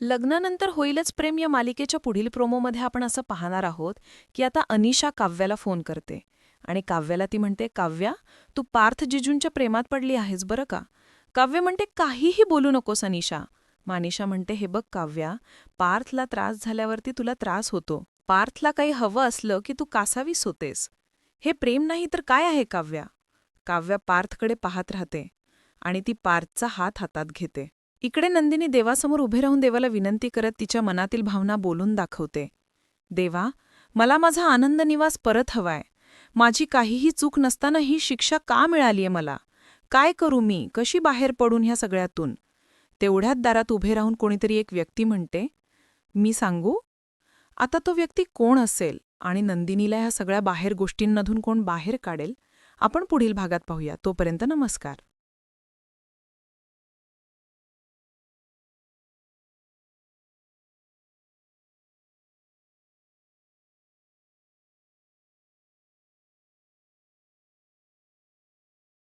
लग्नानंतर होईलच प्रेम या मालिकेच्या पुढील प्रोमोमध्ये आपण असं पाहणार आहोत की आता अनिशा काव्याला फोन करते. आणि काव्याला ती म्हणते काव्या तू पार्थ जिजूंच्या प्रेमात पडली आहेस बरं का? काव्य म्हणते काहीही बोलू नकोस अनिशा. मानिशा म्हणते हे बघ काव्या पार्थला त्रास झाल्यावरती तुला त्रास होतो. पार्थला काही हवं असलं की तू कासावीस होतेस. हे प्रेम नाही तर काय आहे काव्या? काव्या पार्थकडे पाहत राहते आणि ती पार्थचा हात हातात घेते. इकडे नंदिनी देवासमोर उभे राहून देवाला विनंती करत तिच्या मनातील भावना बोलून दाखवते. देवा मला माझा आनंद निवास परत हवाय. माझी काहीही चूक नसताना ही शिक्षा का मिळालीये मला? काय करू मी? कशी बाहेर पडून ह्या सगळ्यातून? तेवढ्यात दारात उभे राहून कोणीतरी एक व्यक्ती म्हणते मी सांगू? आता तो व्यक्ती कोण असेल? आणि नंदिनीला ह्या सगळ्या बाहेर गोष्टींमधून कोण बाहेर काढेल? आपण पुढील भागात पाहूया. तोपर्यंत नमस्कार.